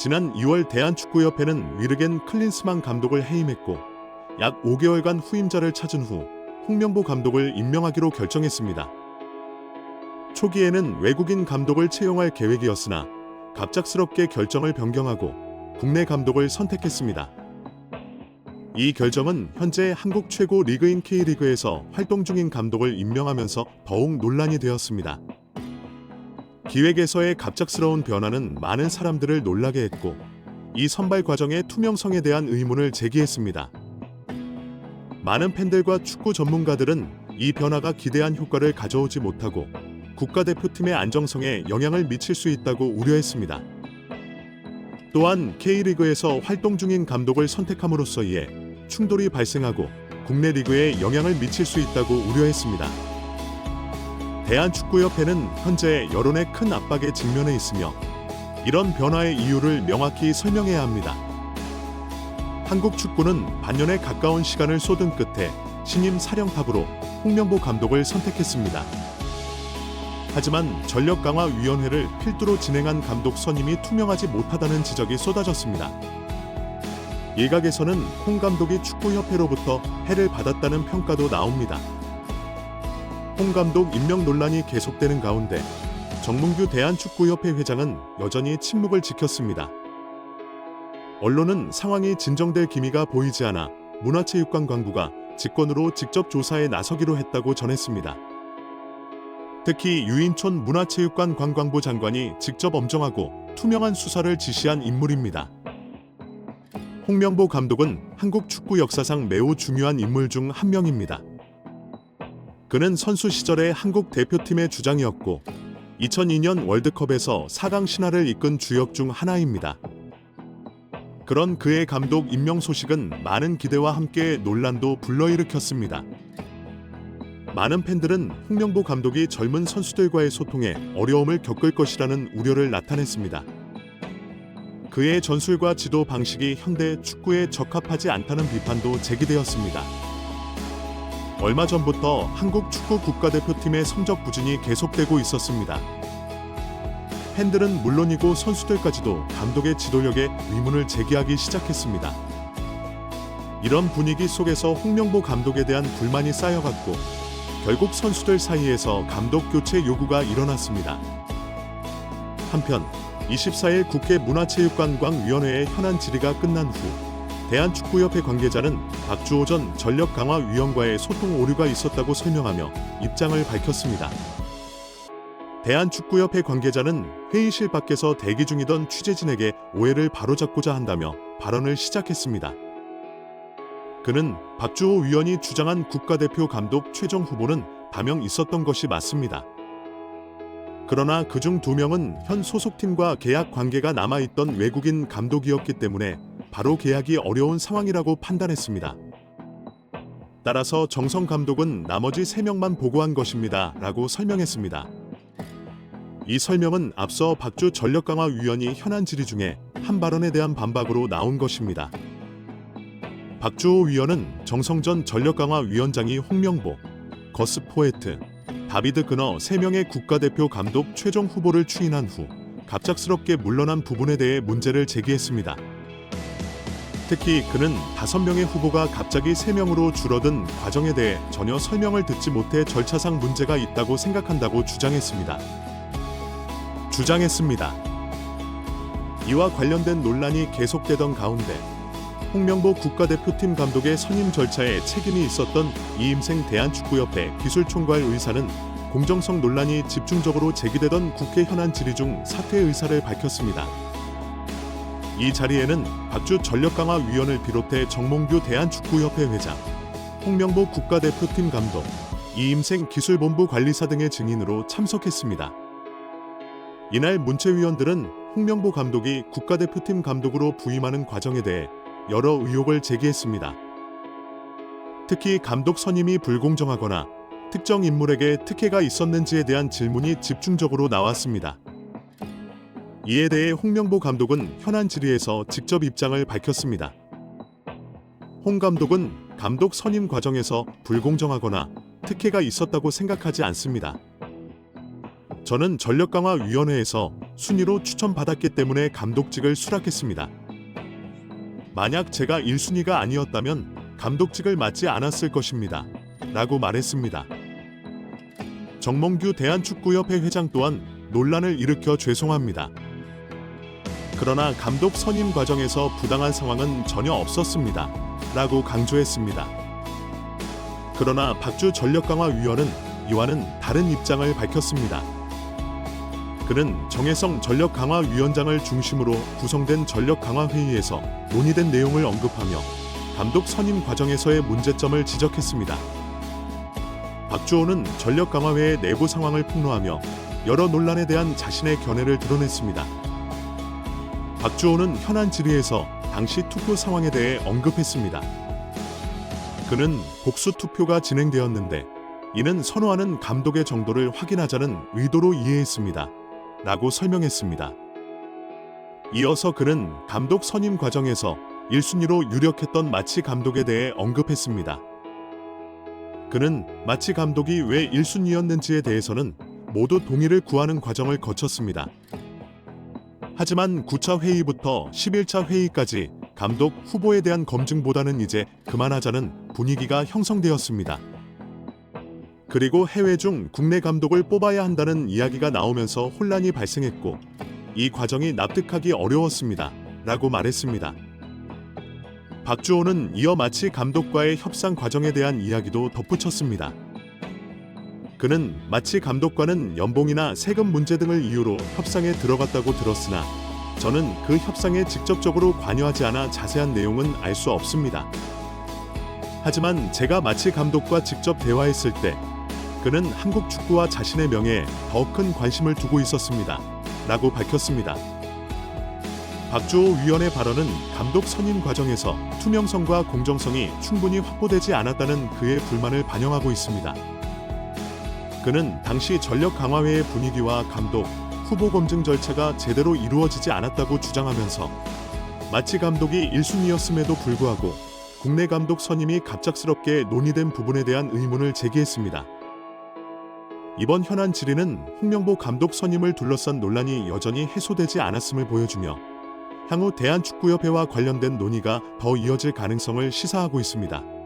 지난 2월 대한축구협회는 위르겐 클린스만 감독을 해임했고 약 5개월간 후임자를 찾은 후 홍명보 감독을 임명하기로 결정했습니다. 초기에는 외국인 감독을 채용할 계획이었으나 갑작스럽게 결정을 변경하고 국내 감독을 선택했습니다. 이 결정은 현재 한국 최고 리그인 K리그에서 활동 중인 감독을 임명하면서 더욱 논란이 되었습니다. 기획에서의 갑작스러운 변화는 많은 사람들을 놀라게 했고 이 선발 과정의 투명성에 대한 의문을 제기했습니다. 많은 팬들과 축구 전문가들은 이 변화가 기대한 효과를 가져오지 못하고 국가대표팀의 안정성에 영향을 미칠 수 있다고 우려했습니다. 또한 K리그에서 활동 중인 감독을 선택함으로써 이에 충돌이 발생하고 국내 리그에 영향을 미칠 수 있다고 우려했습니다. 대한축구협회는 현재 여론의 큰 압박에 직면해 있으며 이런 변화의 이유를 명확히 설명해야 합니다. 한국 축구는 반년에 가까운 시간을 쏟은 끝에 신임 사령탑으로 홍명보 감독을 선택했습니다. 하지만 전력 강화 위원회를 필두로 진행한 감독 선임이 투명하지 못하다는 지적이 쏟아졌습니다. 일각에서는 홍 감독이 축구협회로부터 해를 받았다는 평가도 나옵니다. 홍 감독 임명 논란이 계속되는 가운데 정문규 대한축구협회 회장은 여전히 침묵을 지켰습니다. 언론은 상황이 진정될 기미가 보이지 않아 문화체육관광부가 직권으로 직접 조사에 나서기로 했다고 전했습니다. 특히 유인촌 문화체육관 관광부 장관이 직접 엄정하고 투명한 수사를 지시한 인물입니다. 홍명보 감독은 한국 축구 역사상 매우 중요한 인물 중 한 명입니다. 그는 선수 시절에 한국 대표팀의 주장이었고 2002년 월드컵에서 4강 신화를 이끈 주역 중 하나입니다. 그런 그의 감독 임명 소식은 많은 기대와 함께 논란도 불러일으켰습니다. 많은 팬들은 홍명보 감독이 젊은 선수들과의 소통에 어려움을 겪을 것이라는 우려를 나타냈습니다. 그의 전술과 지도 방식이 현대 축구에 적합하지 않다는 비판도 제기되었습니다. 얼마 전부터 한국 축구 국가대표팀의 성적 부진이 계속되고 있었습니다. 팬들은 물론이고 선수들까지도 감독의 지도력에 의문을 제기하기 시작했습니다. 이런 분위기 속에서 홍명보 감독에 대한 불만이 쌓여갔고 결국 선수들 사이에서 감독 교체 요구가 일어났습니다. 한편 24일 국회 문화체육관광위원회의 현안 질의가 끝난 후 대한축구협회 관계자는 박주호 전 전력 강화 위원과의 소통 오류가 있었다고 설명하며 입장을 밝혔습니다. 대한축구협회 관계자는 회의실 밖에서 대기 중이던 취재진에게 오해를 바로잡고자 한다며 발언을 시작했습니다. 그는 박주호 위원이 주장한 국가대표 감독 최종 후보는 다명 있었던 것이 맞습니다. 그러나 그중 두 명은 현 소속팀과 계약 관계가 남아있던 외국인 감독이었기 때문에 바로 계약이 어려운 상황이라고 판단했습니다. 따라서 정성 감독은 나머지 세명만 보고한 것입니다. 라고 설명했습니다. 이 설명은 앞서 박주 전력강화위원이 현안 질의 중에 한 발언에 대한 반박으로 나온 것입니다. 박주호 위원은 정성전 전력강화위원장이 홍명보, 거스 포에트, 다비드 그너 3명의 국가대표 감독 최종 후보를 추인한 후 갑작스럽게 물러난 부분에 대해 문제를 제기했습니다. 특히 그는 5명의 후보가 갑자기 3명으로 줄어든 과정에 대해 전혀 설명을 듣지 못해 절차상 문제가 있다고 생각한다고 주장했습니다. 주장했습니다. 이와 관련된 논란이 계속되던 가운데 홍명보 국가대표팀 감독의 선임 절차에 책임이 있었던 이임생 대한축구협회 기술총괄 의사는 공정성 논란이 집중적으로 제기되던 국회 현안 질의 중 사퇴 의사를 밝혔습니다. 이 자리에는 박주 전력강화위원을 비롯해 정몽규 대한축구협회 회장, 홍명보 국가대표팀 감독, 이임생 기술본부 관리사 등의 증인으로 참석했습니다. 이날 문체위원들은 홍명보 감독이 국가대표팀 감독으로 부임하는 과정에 대해 여러 의혹을 제기했습니다. 특히 감독 선임이 불공정하거나 특정 인물에게 특혜가 있었는지에 대한 질문이 집중적으로 나왔습니다. 이에 대해 홍명보 감독은 현안 질의에서 직접 입장을 밝혔습니다. 홍 감독은 감독 선임 과정에서 불공정하거나 특혜가 있었다고 생각하지 않습니다. 저는 전력강화위원회에서 순위로 추천받았기 때문에 감독직을 수락했습니다. 만약 제가 1순위가 아니었다면 감독직을 맡지 않았을 것입니다. 라고 말했습니다. 정몽규 대한축구협회 회장 또한 논란을 일으켜 죄송합니다. 그러나 감독 선임 과정에서 부당한 상황은 전혀 없었습니다. 라고 강조했습니다. 그러나 박주 전력강화위원은 이와는 다른 입장을 밝혔습니다. 그는 정혜성 전력강화위원장을 중심으로 구성된 전력강화회의에서 논의된 내용을 언급하며 감독 선임 과정에서의 문제점을 지적했습니다. 박주호는 전력강화회의 내부 상황을 폭로하며 여러 논란에 대한 자신의 견해를 드러냈습니다. 박주호는 현안 질의에서 당시 투표 상황에 대해 언급했습니다. 그는 복수 투표가 진행되었는데 이는 선호하는 감독의 정도를 확인하자는 의도로 이해했습니다. 라고 설명했습니다. 이어서 그는 감독 선임 과정에서 1순위로 유력했던 마치 감독에 대해 언급했습니다. 그는 마치 감독이 왜 1순위였는지에 대해서는 모두 동의를 구하는 과정을 거쳤습니다. 하지만 9차 회의부터 11차 회의까지 감독 후보에 대한 검증보다는 이제 그만하자는 분위기가 형성되었습니다. 그리고 해외 중 국내 감독을 뽑아야 한다는 이야기가 나오면서 혼란이 발생했고 이 과정이 납득하기 어려웠습니다. 라고 말했습니다. 박주호는 이어 마치 감독과의 협상 과정에 대한 이야기도 덧붙였습니다. 그는 마치 감독과는 연봉이나 세금 문제 등을 이유로 협상에 들어갔다고 들었으나 저는 그 협상에 직접적으로 관여하지 않아 자세한 내용은 알 수 없습니다. 하지만 제가 마치 감독과 직접 대화했을 때 그는 한국 축구와 자신의 명예에 더 큰 관심을 두고 있었습니다. 라고 밝혔습니다. 박주호 위원의 발언은 감독 선임 과정에서 투명성과 공정성이 충분히 확보되지 않았다는 그의 불만을 반영하고 있습니다. 그는 당시 전력 강화회의 분위기와 감독, 후보 검증 절차가 제대로 이루어지지 않았다고 주장하면서 마치 감독이 1순위였음에도 불구하고 국내 감독 선임이 갑작스럽게 논의된 부분에 대한 의문을 제기했습니다. 이번 현안 질의는 홍명보 감독 선임을 둘러싼 논란이 여전히 해소되지 않았음을 보여주며 향후 대한축구협회와 관련된 논의가 더 이어질 가능성을 시사하고 있습니다.